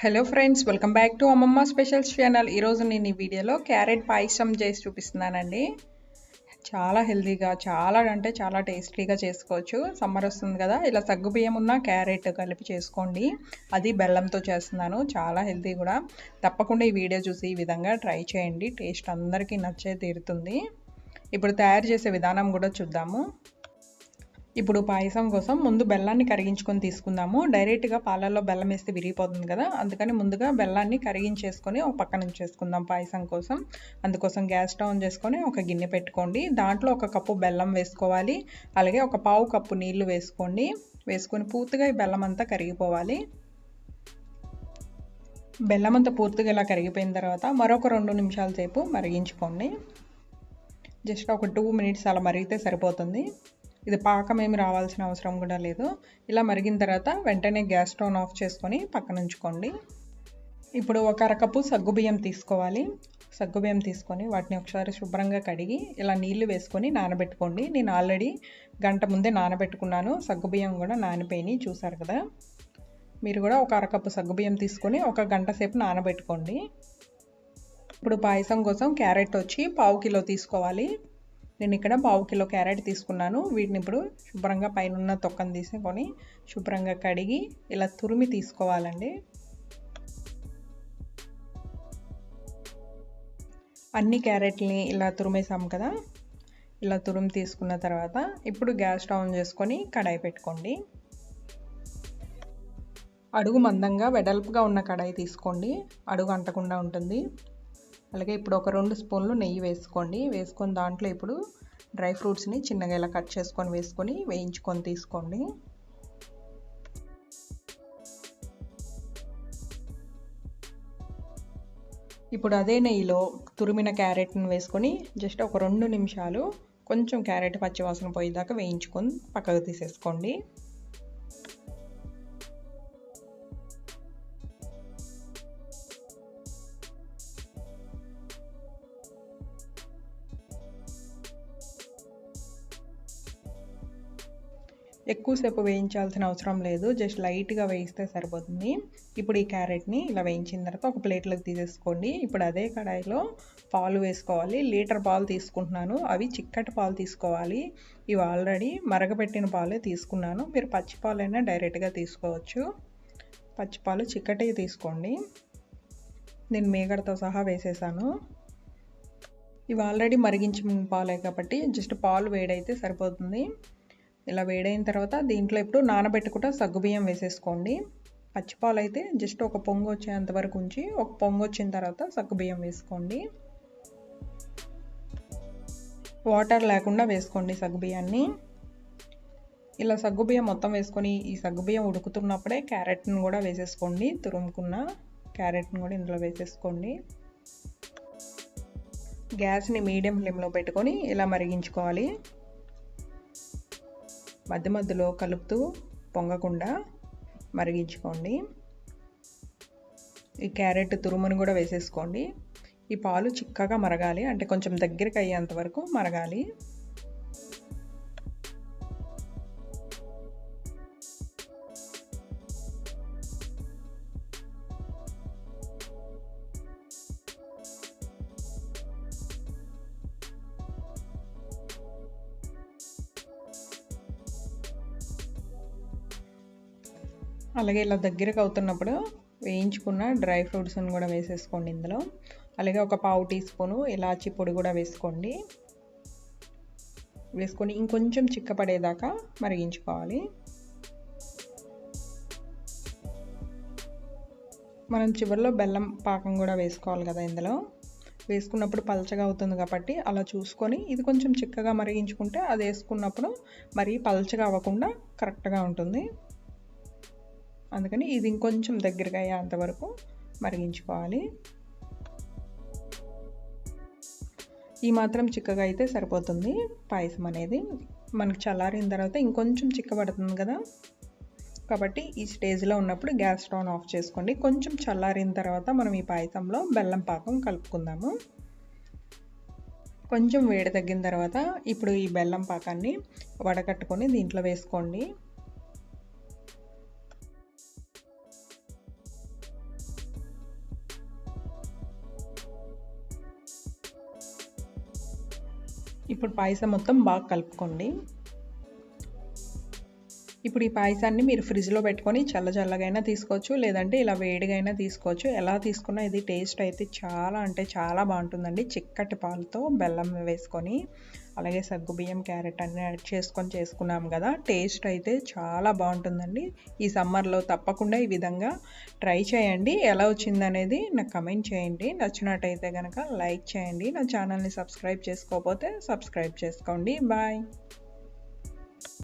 Hello friends welcome back to Ammamma specials channel ఈరోజు నేను ఈ వీడియోలో క్యారెట్ పాయసం చేసి చూపిస్తున్నానండి. చాలా హెల్తీగా చాలా అంటే చాలా టేస్టీగా చేసుకోవచ్చు. సమ్మర్ వస్తుంది కదా ఇలా సగ్గుబియ్యం ఉన్న క్యారెట్ కలిపి చేసుకోండి. అది బెల్లంతో చేస్తున్నాను చాలా హెల్తీ కూడా. తప్పకుండా ఈ వీడియో చూసి ఈ విధంగా ట్రై చేయండి. టేస్ట్ అందరికీ నచ్చే తీరుతుంది. ఇప్పుడు తయారు చేసే విధానం కూడా చూద్దాము. ఇప్పుడు పాయసం కోసం ముందు బెల్లాన్ని కరిగించుకొని తీసుకుందాము. డైరెక్ట్గా పాలల్లో బెల్లం వేస్తే విరిగిపోతుంది కదా. అందుకని ముందుగా బెల్లాన్ని కరిగించేసుకొని ఒక పక్కన ఉంచేసుకుందాం పాయసం కోసం. అందుకోసం గ్యాస్ స్టవ్ ఆన్ చేసుకొని ఒక గిన్నె పెట్టుకోండి. దాంట్లో ఒక కప్పు బెల్లం వేసుకోవాలి. అలాగే ఒక పావు కప్పు నీళ్ళు వేసుకోండి. వేసుకొని పూర్తిగా ఈ బెల్లం అంతా కరిగిపోవాలి. బెల్లం అంతా పూర్తిగా ఇలా కరిగిపోయిన తర్వాత మరొక రెండు నిమిషాల సేపు మరిగించుకోండి. జస్ట్ ఒక టూ మినిట్స్ అలా మరిగితే సరిపోతుంది. ఇది పాకం ఏమి రావాల్సిన అవసరం కూడా లేదు. ఇలా మరిగిన తర్వాత వెంటనే గ్యాస్ స్టవ్ ఆఫ్ చేసుకొని పక్కన ఉంచుకోండి ఇప్పుడు ఒక అరకప్పు సగ్గుబియ్యం తీసుకోవాలి. సగ్గుబియ్యం తీసుకొని వాటిని ఒకసారి శుభ్రంగా కడిగి ఇలా నీళ్ళు వేసుకొని నానబెట్టుకోండి. నేను ఆల్రెడీ గంట ముందే నానబెట్టుకున్నాను. సగ్గుబియ్యం కూడా నానిపోయినాయి చూసారు కదా? మీరు కూడా ఒక అరకప్పు సగ్గుబియ్యం తీసుకొని ఒక గంట సేపు నానబెట్టుకోండి. ఇప్పుడు పాయసం కోసం క్యారెట్ వచ్చి పావు కిలో తీసుకోవాలి. నేను ఇక్కడ పావు కిలో క్యారెట్ తీసుకున్నాను. వీటిని ఇప్పుడు శుభ్రంగా పైన తొక్కను తీసుకొని శుభ్రంగా కడిగి ఇలా తురిమి తీసుకోవాలండి. అన్ని క్యారెట్ని ఇలా తురిమేసాం కదా. ఇలా తురిమి తీసుకున్న తర్వాత ఇప్పుడు గ్యాస్ స్టవ్ ఆన్ చేసుకొని కడాయి పెట్టుకోండి. అడుగు మందంగా వెడల్పుగా ఉన్న కడాయి తీసుకోండి. అడుగు అంటకుండా ఉంటుంది. అలాగే ఇప్పుడు ఒక రెండు స్పూన్లు నెయ్యి వేసుకోండి. వేసుకొని దాంట్లో ఇప్పుడు డ్రై ఫ్రూట్స్ని చిన్నగా ఇలా కట్ చేసుకొని వేసుకొని వేయించుకొని తీసుకోండి. ఇప్పుడు అదే నెయ్యిలో తురిమిన క్యారెట్ని వేసుకొని జస్ట్ ఒక రెండు నిమిషాలు కొంచెం క్యారెట్ పచ్చివాసన పోయేదాకా వేయించుకొని పక్కకు తీసేసుకోండి. ఎక్కువసేపు వేయించాల్సిన అవసరం లేదు. జస్ట్ లైట్గా వేయిస్తే సరిపోతుంది. ఇప్పుడు ఈ క్యారెట్ని ఇలా వేయించిన తర్వాత ఒక ప్లేట్లోకి తీసేసుకోండి. ఇప్పుడు అదే కడాయిలో పాలు వేసుకోవాలి. లీటర్ పాలు తీసుకుంటున్నాను. అవి చిక్కటి పాలు తీసుకోవాలి. ఇవి ఆల్రెడీ మరగపెట్టిన పాలే తీసుకున్నాను. మీరు పచ్చి పాలైనా డైరెక్ట్గా తీసుకోవచ్చు. పచ్చిపాలు చిక్కటి తీసుకోండి. నేను మేగడతో సహా వేసేసాను. ఇవి ఆల్రెడీ మరిగించిన పాలే కాబట్టి జస్ట్ పాలు వేడైతే సరిపోతుంది. ఇలా వేడైన తర్వాత దీంట్లో ఇప్పుడు నానబెట్టుకుంటా సగ్గుబియ్యం వేసేసుకోండి. పచ్చిపాలు అయితే జస్ట్ ఒక పొంగు వచ్చేంత వరకు ఉంచి ఒక పొంగు వచ్చిన తర్వాత సగ్గుబియ్యం వేసుకోండి. వాటర్ లేకుండా వేసుకోండి సగ్గుబియ్యాన్ని ఇలా సగ్గుబియ్యం మొత్తం వేసుకొని ఈ సగ్గుబియ్యం ఉడుకుతున్నప్పుడే క్యారెట్ని కూడా వేసేసుకోండి. తురుముకున్న క్యారెట్ని కూడా ఇందులో వేసేసుకోండి. గ్యాస్ని మీడియం ఫ్లేమ్లో పెట్టుకొని ఇలా మరిగించుకోవాలి. మధ్య మధ్యలో కలుపుతూ పొంగకుండా మరిగించుకోండి. ఈ క్యారెట్ తురుమును కూడా వేసేసుకోండి. ఈ పాలు చిక్కగా మరగాలి అంటే కొంచెం దగ్గరికి అయ్యేంత వరకు మరగాలి. అలాగే ఇలా దగ్గరకు అవుతున్నప్పుడు వేయించుకున్న డ్రై ఫ్రూట్స్ని కూడా వేసేసుకోండి ఇందులో. అలాగే ఒక పావు టీ స్పూను ఇలాచి పొడి కూడా వేసుకోండి. వేసుకొని ఇంకొంచెం చిక్కపడేదాకా మరిగించుకోవాలి. మనం చివరిలో బెల్లం పాకం కూడా వేసుకోవాలి కదా ఇందులో. వేసుకున్నప్పుడు పలచగా అవుతుంది కాబట్టి అలా చూసుకొని ఇది కొంచెం చిక్కగా మరిగించుకుంటే అది వేసుకున్నప్పుడు మరీ పలచగా అవ్వకుండా కరెక్ట్గా ఉంటుంది. అందుకని ఇది ఇంకొంచెం దగ్గరగా అయ్యేంత వరకు మరిగించుకోవాలి. ఈ మాత్రం చిక్కగా అయితే సరిపోతుంది. పాయసం అనేది మనకు చల్లారిన తర్వాత ఇంకొంచెం చిక్కబడుతుంది కదా. కాబట్టి ఈ స్టేజ్లో ఉన్నప్పుడు గ్యాస్ స్టవ్ ఆఫ్ చేసుకోండి. కొంచెం చల్లారిన తర్వాత మనం ఈ పాయసంలో బెల్లం పాకం కలుపుకుందాము. కొంచెం వేడి తగ్గిన తర్వాత ఇప్పుడు ఈ బెల్లం పాకాన్ని వడకట్టుకొని దీంట్లో వేసుకోండి. ఇప్పుడు పాయసం మొత్తం బాగా కలుపుకోండి. ఇప్పుడు ఈ పాయసాన్ని మీరు ఫ్రిడ్జ్లో పెట్టుకొని చల్ల చల్లగైనా తీసుకోవచ్చు లేదంటే ఇలా వేడిగా అయినా తీసుకోవచ్చు. ఎలా తీసుకున్నా ఇది టేస్ట్ అయితే చాలా అంటే చాలా బాగుంటుందండి. చిక్కటి పాలతో బెల్లం వేసుకొని అలాగే సగ్గు బియ్యం క్యారెట్ అన్ని యాడ్ చేసుకొని చేసుకున్నాం కదా టేస్ట్ అయితే చాలా బాగుంటుందండి. ఈ సమ్మర్లో తప్పకుండా ఈ విధంగా ట్రై చేయండి. ఎలా వచ్చిందనేది నాకు కమెంట్ చేయండి. నచ్చినట్టయితే కనుక లైక్ చేయండి. నా ఛానల్ని సబ్స్క్రైబ్ చేసుకోకపోతే సబ్స్క్రైబ్ చేసుకోండి. బాయ్.